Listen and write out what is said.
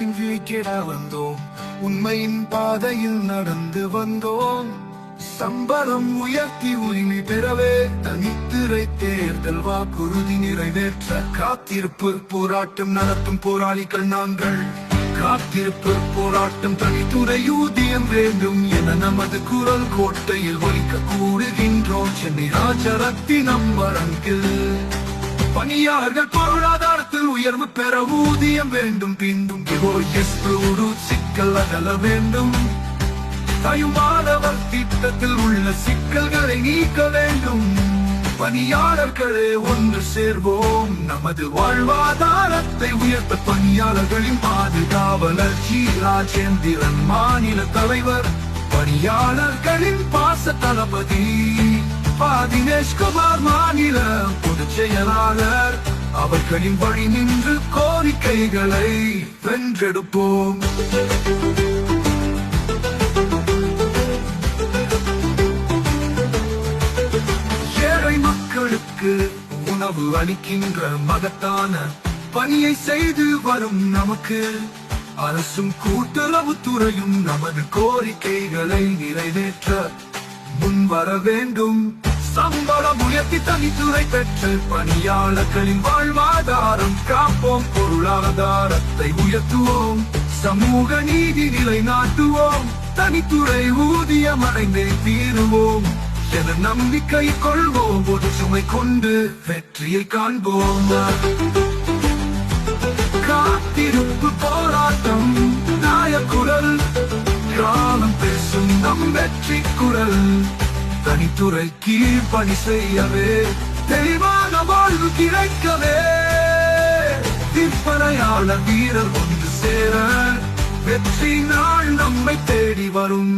இருட்டின் வீழ்கிட வந்தோம் உண்மையின் பாதையில் நடந்து வந்தோம். சம்பளம் உயர்த்தி உரிமை பெறவே தனித்துறை தேர்தல் வாக்குறுதி நிறைவேற்ற காத்திருப்பு போராட்டம் நடத்தும் போராளிகள் நாங்கள். காத்திருப்பு போராட்டம் தனித்துறை ஊதியம் வேண்டும் என நமது குரல் கோட்டையில் ஒலிக்க கூடுகின்றோம் சென்னை ராஜரத்தினம் வரங்கில் பணியாளர்கள் பொருளாதார உயர்வு பெற ஊதியம் வேண்டும். பின்னும் எஸ் சிக்கல் அகல வேண்டும். தயுமானவர் திட்டத்தில் உள்ள சிக்கல்களை நீக்க வேண்டும். பணியாளர்களே ஒன்று சேர்வோம். நமது வாழ்வாதாரத்தை உயர்த்த பணியாளர்களின் பாதுகாவலர் ஜி ராஜேந்திரன் மாநில தலைவர். பணியாளர்களின் பாச தளபதி பா தினேஷ்குமார் மாநில பொதுச் செயலாளர். அவர்களின் வழி நின்று கோரிக்கைகளை வென்றெடுப்போம். ஏழை மக்களுக்கு உணவு அளிக்கின்ற மகத்தான பணியை செய்து வரும் நமக்கு அரசும் கூட்டுறவு துறையும் நமது கோரிக்கைகளை நிறைவேற்ற முன் வர வேண்டும். சம்பளம் உயர்த்தி தனித்துறை பெற்று பணியாளர்களின் வாழ்வாதாரம் காப்போம். பொருளாதாரத்தை உயர்த்துவோம். சமூக நீதி நிலைநாட்டுவோம். தனித்துறை ஊதியம் அடைந்தே தீருவோம். என நம்பிக்கை கொள்வோம். ஒரு சுமை கொண்டு வெற்றியை காண்போம். காத்திருப்பு போராட்டம் நாயக்குரல் கிராமம் பேசும் நம் வெற்றி குரல். தனித்துறை கீழ் பணி செய்யவே தெளிவான வாழ்வு கிடைக்கவே. விற்பனையாளர் வீரர் ஒன்று சேர வெற்றி நாள் நம்மை தேடி வரும்.